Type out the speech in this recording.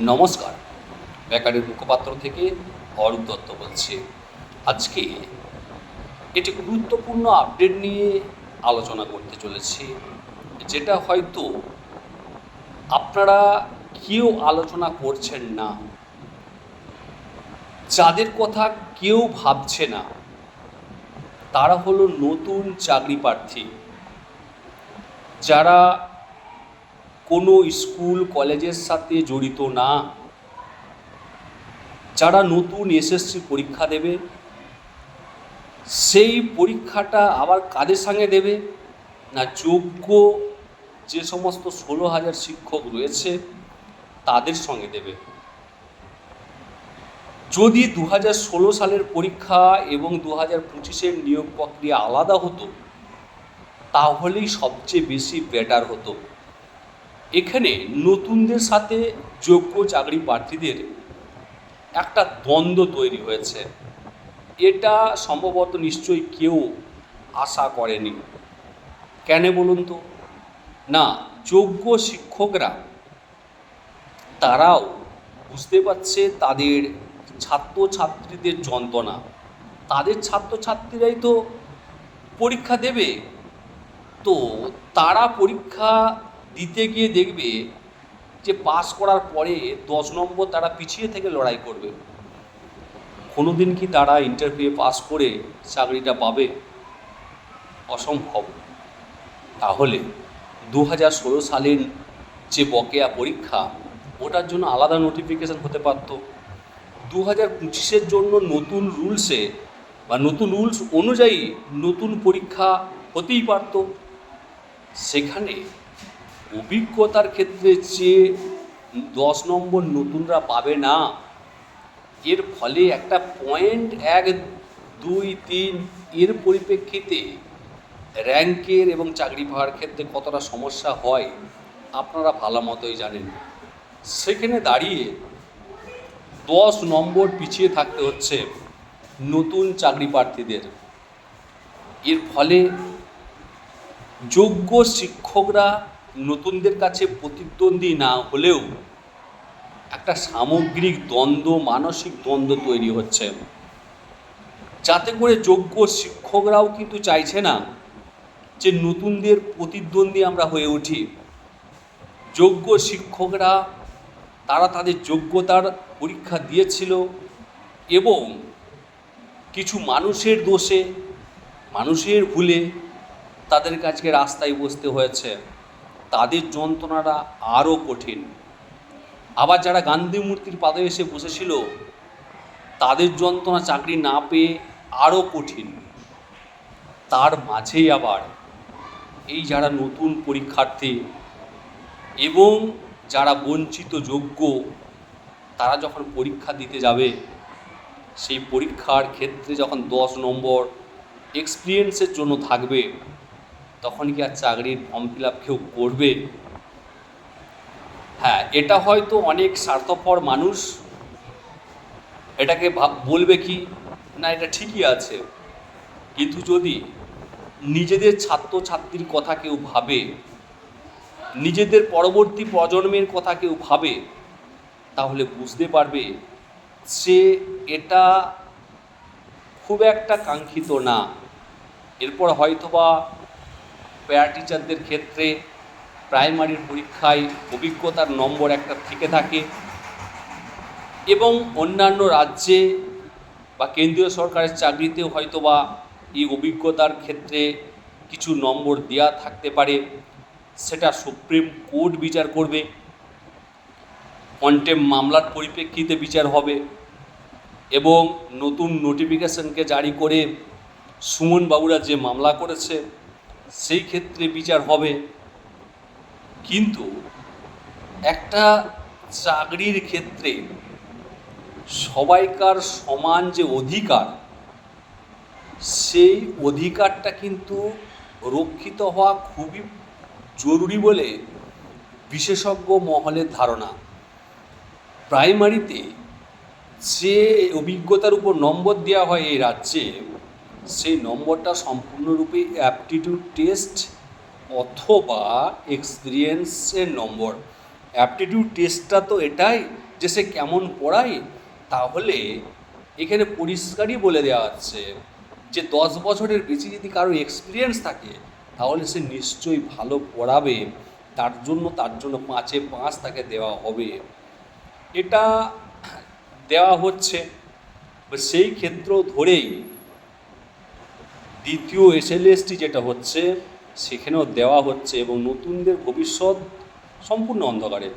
নমস্কার। বেকারের মুখপাত্র থেকে অরূপ দত্ত বলছি। আজকে একটি গুরুত্বপূর্ণ আপডেট নিয়ে আলোচনা করতে চলেছি, যেটা হয়তো আপনারা কেউ আলোচনা করছেন না, যাদের কথা কেউ ভাবছে না, তারা হলো নতুন চাকরি প্রার্থী। যারা কোনো স্কুল, কলেজের সাথে জড়িত না। যারা নতুন এসএসসি পরীক্ষা দেবে, সেই পরীক্ষাটা আবার কাদের সঙ্গে দেবে? না যোগ্য যে সমস্ত ষোলো হাজার শিক্ষক রয়েছে, তাদের সঙ্গে দেবে। যদি দু ষোলো সালের পরীক্ষা এবং দু হাজার পঁচিশের নিয়োগ প্রক্রিয়া আলাদা হতো, তাহলেই সবচেয়ে বেশি বেটার হতো। এখানে নতুনদের সাথে যোগ্য চাকরি প্রার্থীদের একটা দ্বন্দ্ব তৈরি হয়েছে। এটা সম্ভবত নিশ্চয়ই কেউ আশা করেনি। কেন বলুন তো? না, যোগ্য শিক্ষকরা, তারাও বুঝতে পারছে তাদের ছাত্রছাত্রীদের যন্ত্রণা। তাদের ছাত্রছাত্রীরাই তো পরীক্ষা দেবে। তো তারা পরীক্ষা দিতে গিয়ে দেখবে যে পাস করার পরে দশ নম্বর তারা পিছিয়ে থেকে লড়াই করবে। কোনো দিন কি তারা ইন্টারভিউ পাস করে চাকরিটা পাবে? অসম্ভব। তাহলে দু হাজার ষোলো সালের যে বকেয়া পরীক্ষা, ওটার জন্য আলাদা নোটিফিকেশান হতে পারত। দু হাজার পঁচিশের জন্য নতুন রুলসে বা নতুন রুলস অনুযায়ী নতুন পরীক্ষা হতেই পারত। সেখানে অভিজ্ঞতার ক্ষেত্রে যে দশ নম্বর নতুনরা পাবে না, এর ফলে একটা পয়েন্ট এক, দুই, তিন, এর পরিপ্রেক্ষিতে র্যাঙ্কের এবং চাকরি পাওয়ার ক্ষেত্রে কতটা সমস্যা হয়, আপনারা ভালো মতোই জানেন। সেখানে দাঁড়িয়ে দশ নম্বর পিছিয়ে থাকতে হচ্ছে নতুন চাকরি প্রার্থীদের। এর ফলে যোগ্য শিক্ষকরা নতুনদের কাছে প্রতিদ্বন্দ্বী না হলেও একটা সামগ্রিক দ্বন্দ্ব, মানসিক দ্বন্দ্ব তৈরি হচ্ছে। যাতে করে যোগ্য শিক্ষকরাও কিন্তু চাইছে না যে নতুনদের প্রতিদ্বন্দ্বী আমরা হয়ে উঠি। যোগ্য শিক্ষকরা, তারা তাদের যোগ্যতার পরীক্ষা দিয়েছিল এবং কিছু মানুষের দোষে, মানুষের ভুলে তাদের কাছে রাস্তায় বসতে হয়েছে। তাদের যন্ত্রণাটা আরও কঠিন। আবার যারা গান্ধী মূর্তির পাদে এসে বসেছিল, তাদের যন্ত্রণা চাকরি না পেয়ে আরও কঠিন। তার মাঝেই আবার এই যারা নতুন পরীক্ষার্থী এবং যারা বঞ্চিত যোগ্য, তারা যখন পরীক্ষা দিতে যাবে, সেই পরীক্ষার ক্ষেত্রে যখন দশ নম্বর এক্সপিরিয়েন্সের জন্য থাকবে তখন কি আর চাকরির ফর্ম ফিল আপ কেউ করবে? হ্যাঁ এটা হয়তো অনেক স্বার্থপর মানুষ এটাকে ভাব, বলবে কি, না, এটা ঠিকই আছে। কিন্তু যদি নিজেদের ছাত্রছাত্রীর কথা কেউ ভাবে, নিজেদের পরবর্তী প্রজন্মের কথা কেউ ভাবে, তাহলে বুঝতে পারবে সে এটা খুব একটা কাঙ্ক্ষিত না। এরপর হয়তোবা প্যারা টিচারদের ক্ষেত্রে প্রাইমারির পরীক্ষায় অভিজ্ঞতার নম্বর একটা থেকে থাকে এবং অন্যান্য রাজ্যে বা কেন্দ্রীয় সরকারের চাকরিতেও হয়তো বা এই অভিজ্ঞতার ক্ষেত্রে কিছু নম্বর দেওয়া থাকতে পারে। সেটা সুপ্রিম কোর্ট বিচার করবে। কন্টেম মামলার পরিপ্রেক্ষিতে বিচার হবে এবং নতুন নোটিফিকেশনকে জারি করে সুমন বাবুরা যে মামলা করেছে সেই ক্ষেত্রে বিচার হবে। কিন্তু একটা চাকরির ক্ষেত্রে সবাইকার সমান যে অধিকার, সেই অধিকারটা কিন্তু রক্ষিত হওয়া খুবই জরুরি বলে বিশেষজ্ঞ মহলের ধারণা। প্রাইমারিতে যে অভিজ্ঞতার উপর নম্বর দেওয়া হয় এই রাজ্যে সেই নম্বরটা সম্পূর্ণরূপে অ্যাপটিটিউড টেস্ট অথবা এক্সপিরিয়েন্সের নম্বর। অ্যাপটিটিউড টেস্টটা তো এটাই যে সে কেমন পড়ায়, তাহলে এখানে পরিষ্কারই বলে দেওয়া হচ্ছে যে দশ বছরের বেশি যদি কারও এক্সপিরিয়েন্স থাকে, তাহলে সে নিশ্চয়ই ভালো পড়াবে। তার জন্য তার জন্য পাঁচে পাঁচ তাকে দেওয়া হবে। এটা দেওয়া হচ্ছে, সেই ক্ষেত্র ধরেই দ্বিতীয় এসএলএসটি যেটা হচ্ছে সেখানেও দেওয়া হচ্ছে এবং নতুনদের ভবিষ্যৎ সম্পূর্ণ অন্ধকারে।